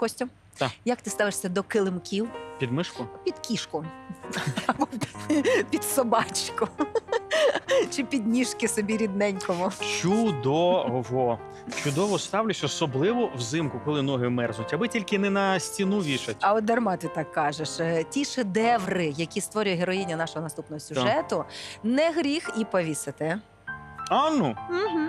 Костю, Так. як ти ставишся до килимків Під мишку? під кішку або під собачку? Чи під ніжки собі рідненькому? Чудово. Чудово ставлюсь, особливо взимку, коли ноги мерзнуть, аби тільки не на стіну вішать. А от дарма ти так кажеш. Е, Ті шедеври, які створює героїня нашого наступного сюжету, не гріх і повісити. А ну, Угу.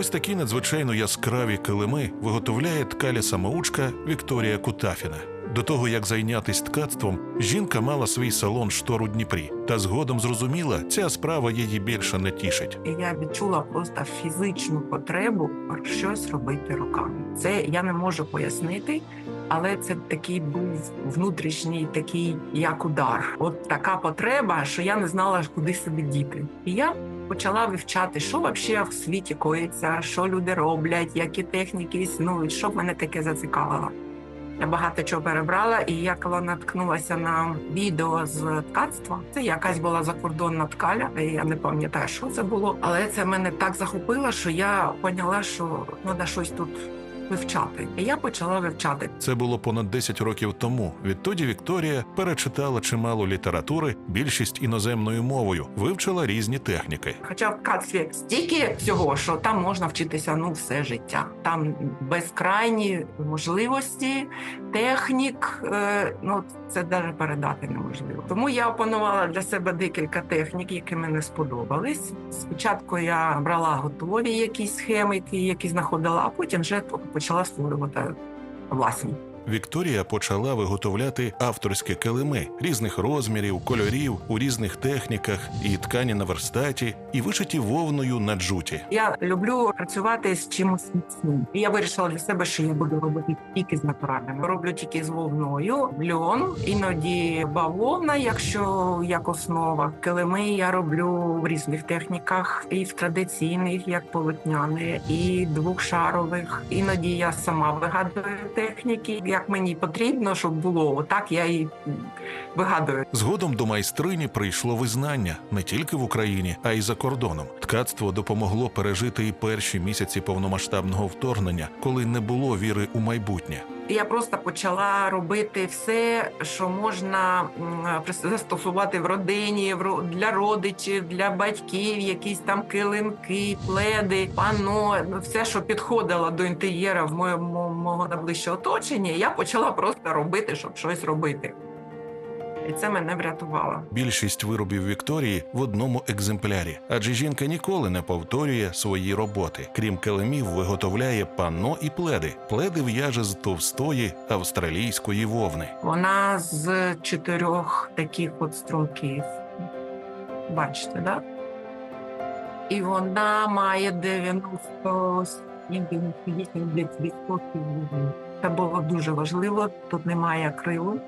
Ось такі надзвичайно яскраві килими виготовляє ткаля самоучка Вікторія Кутафіна. До того як зайнятись ткацтвом, жінка мала свій салон штор у Дніпрі, та згодом зрозуміла, ця справа її більше не тішить. Я відчула просто фізичну потребу щось робити руками. Це я не можу пояснити, але це такий був внутрішній такий як удар. От така потреба, що я не знала, куди себе діти. І я почала вивчати, що взагалі в світі коїться, що люди роблять, які техніки існують, що мене таке зацікавило. Я багато чого перебрала, і я коли наткнулася на відео з ткацтва, це якась була закордонна ткаля. Я не пам'ятаю, що це було, але це мене так захопило, що я поняла, що треба щось тут вивчати. І я почала вивчати. Це було понад 10 років тому. Відтоді Вікторія перечитала чимало літератури, більшість іноземною мовою, вивчила різні техніки. Хоча в ткацтві стільки всього, що там можна вчитися ну все життя. Там безкрайні можливості, технік. Е, ну це навіть передати неможливо. Тому я опанувала для себе декілька технік, які мені сподобались. Спочатку я брала готові якісь схеми, які, які знаходила, а потім вже कुछ और फूड होता है वासन Вікторія почала виготовляти авторські килими різних розмірів, кольорів у різних техніках, і ткані на верстаті, і вишиті вовною на джуті. Я люблю працювати з чимось міцним. Я вирішила для себе, що я буду робити тільки з натуральними. Роблю тільки з вовною, льон, іноді бавовна, якщо як основа. Килими я роблю в різних техніках, і в традиційних, як полотняне, і двохшарових. Іноді я сама вигадую техніки, як мені потрібно, щоб було. Отак я і вигадую. Згодом до майстрині прийшло визнання не тільки в Україні, а й за кордоном. Ткацтво допомогло пережити і перші місяці повномасштабного вторгнення, коли не було віри у майбутнє. Я просто почала робити все, що можна застосувати в родині, для родичів, для батьків, якісь там килимки, пледи, пано, ну, все, що підходило до інтер'єра в моєму мого найближчого оточення, я почала просто робити, щоб щось робити. І це мене врятувало. Більшість виробів Вікторії в одному екземплярі, адже жінка ніколи не повторює свої роботи. Крім килимів, виготовляє панно і пледи. Пледи в'яже з товстої австралійської вовни. Вона з чотирьох таких от струмків. Бачите, да? І вона має 98 вогню. Це було дуже важливо. Тут немає крилу.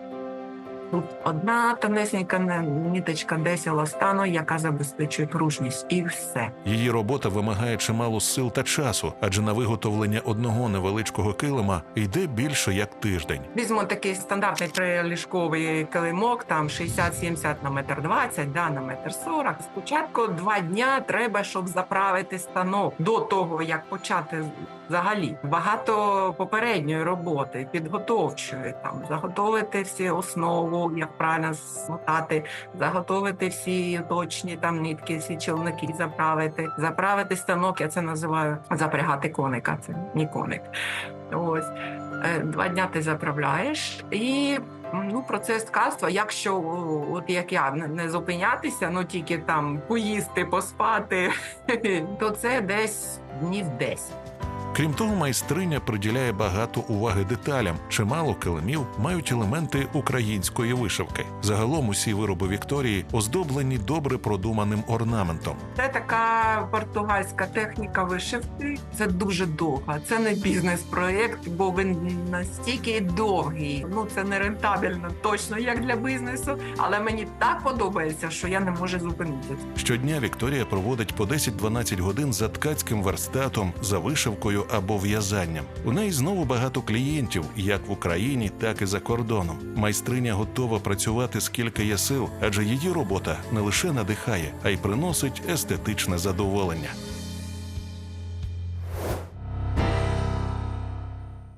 Тут одна тонесенька ниточка десь еластану, яка забезпечує пружність, і все. Її робота вимагає чимало сил та часу, адже на виготовлення одного невеличкого килима йде більше як тиждень. Візьмо такий стандартний триліжковий килимок, там 60-70 на метр 20, да, на метр 40. Спочатку два дня треба, щоб заправити станок до того, як почати взагалі. Багато попередньої роботи, підготовчої, там заготовити всі основу, як правильно смотати, заготовити всі точні там нитки, всі челники заправити, заправити станок. Я це називаю запрягати коника. Це не коник. Ось. Е, Два дня ти заправляєш і. Ну, процес ткацтва, якщо от як я не- не зупинятися, ну тільки там поїсти, поспати, то це десь днів 10. Крім того, майстриня приділяє багато уваги деталям. Чимало килимів мають елементи української вишивки. Загалом усі вироби Вікторії оздоблені добре продуманим орнаментом. Це така португальська техніка вишивки. Це дуже довга. Це не бізнес-проєкт, бо він настільки довгий. Ну це не рентабельно точно як для бізнесу. Але мені так подобається, що я не можу зупинитися. Щодня Вікторія проводить по 10-12 годин за ткацьким верстатом, за вишивкою або в'язанням. У неї знову багато клієнтів, як в Україні, так і за кордоном. Майстриня готова працювати скільки є сил, адже її робота не лише надихає, а й приносить естетичне задоволення.